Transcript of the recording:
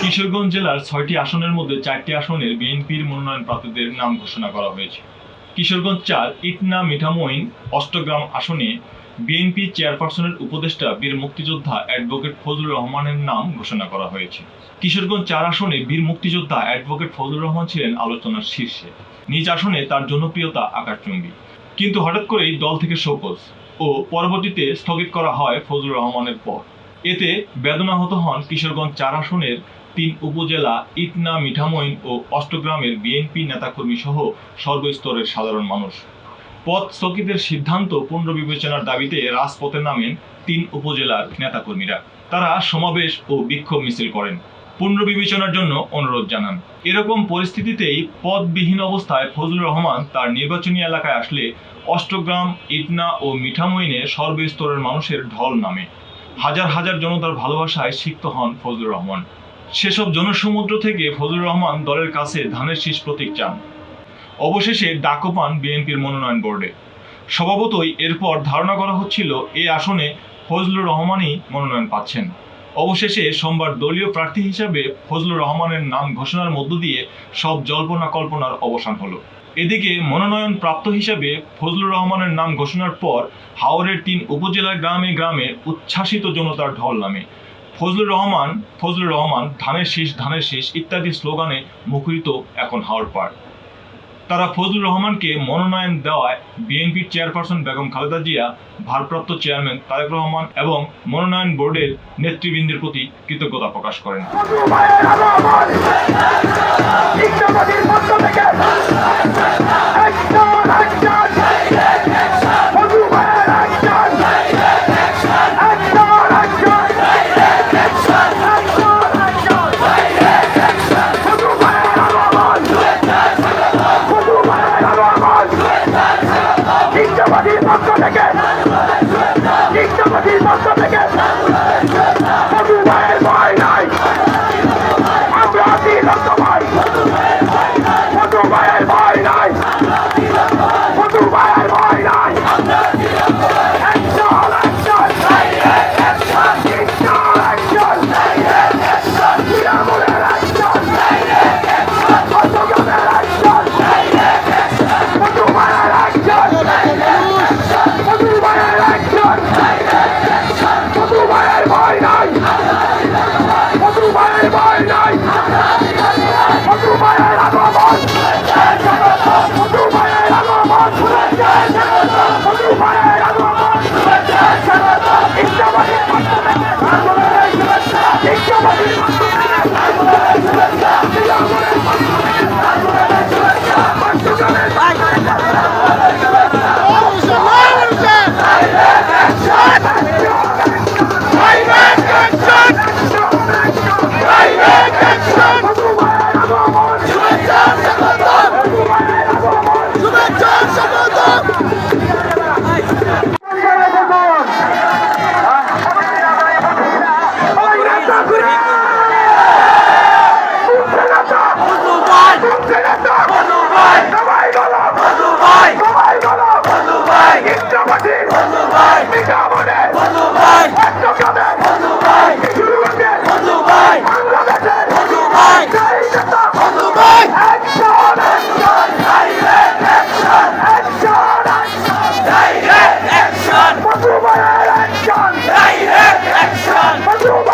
কিশোরগঞ্জ জেলার ছয়টি আসনের মধ্যে চারটি আসনের বিএনপির মনোনয়নপ্রাপ্তদের নাম ঘোষণা করা হয়েছে। কিশোরগঞ্জ চার, ইটনা মিঠামইন অষ্টগ্রাম আসনে বিএনপি চেয়ারপারসনের উপদেষ্টা বীর মুক্তিযোদ্ধা অ্যাডভোকেট ফজলুর রহমানের নাম ঘোষণা করা হয়েছে। কিশোরগঞ্জ চার আসনে বীর মুক্তিযোদ্ধা অ্যাডভোকেট ফজলুর রহমান ছিলেন আলোচনার শীর্ষে। নিজ আসনে তার জনপ্রিয়তা আকাশচুম্বী। কিন্তু হঠাৎ করেই দল থেকে শোকজ ও পরবর্তীতে স্থগিত করা হয় ফজলুর রহমানের পর। এতে বেদনাহত হন কিশোরগঞ্জ চার আসনের তিন উপজেলা ইটনা, মিঠামইন ও অষ্টগ্রামের বিএনপি নেতাকর্মী সহ সর্বস্তরের সাধারণ মানুষ। পদ স্থগিতের সিদ্ধান্ত পুনর্বিবেচনার দাবিতে রাজপথে নামেন তিন উপজেলার নেতাকর্মীরা। তারা সমাবেশ ও বিক্ষোভ মিছিল করেন। পুনর্বিবেচনার জন্য অনুরোধ জানান। এরকম পরিস্থিতিতেই পদবিহীন অবস্থায় ফজলুর রহমান তার নির্বাচনী এলাকায় আসলে অষ্টগ্রাম, ইটনা ও মিঠামইনে সর্বস্তরের মানুষের ঢল নামে। হাজার হাজার জনতার ভালোবাসায় সিক্ত হন ফজলুর রহমান। সেসব জনসমুদ্র থেকে ফজলুর রহমান দলের কাছে ধানের শীষ প্রতীক চান। অবশেষে ডাকও পান বিএনপির মনোনয়ন বোর্ডে। স্বভাবতই এরপর ধারণা করা হচ্ছিল এই আসনে ফজলুর রহমানই মনোনয়ন পাচ্ছেন। অবশেষে সোমবার দলীয় প্রার্থী হিসাবে ফজলুর রহমানের নাম ঘোষণার মধ্য দিয়ে সব জল্পনা কল্পনার অবসান হলো। এদিকে মনোনয়ন প্রাপ্ত হিসাবে ফজলুর রহমানের নাম ঘোষণার পর হাওরের তিন উপজেলার গ্রামে গ্রামে উচ্ছ্বাসিত জনতার ঢল নামে। ফজলুর রহমান ফজলুর রহমান, ধানের শীষ ধানের শীষ ইত্যাদি স্লোগানে মুখরিত এখন হাওড় পাড় তারা ফজলুর রহমানকে মনোনয়ন দেওয়ায় বিএনপির চেয়ারপারসন বেগম খালেদা জিয়া, ভারপ্রাপ্ত চেয়ারম্যান তারেক রহমান এবং মনোনয়ন বোর্ডের নেতৃবৃন্দের প্রতি কৃতজ্ঞতা প্রকাশ করেন। Thank you. অ্যাকশন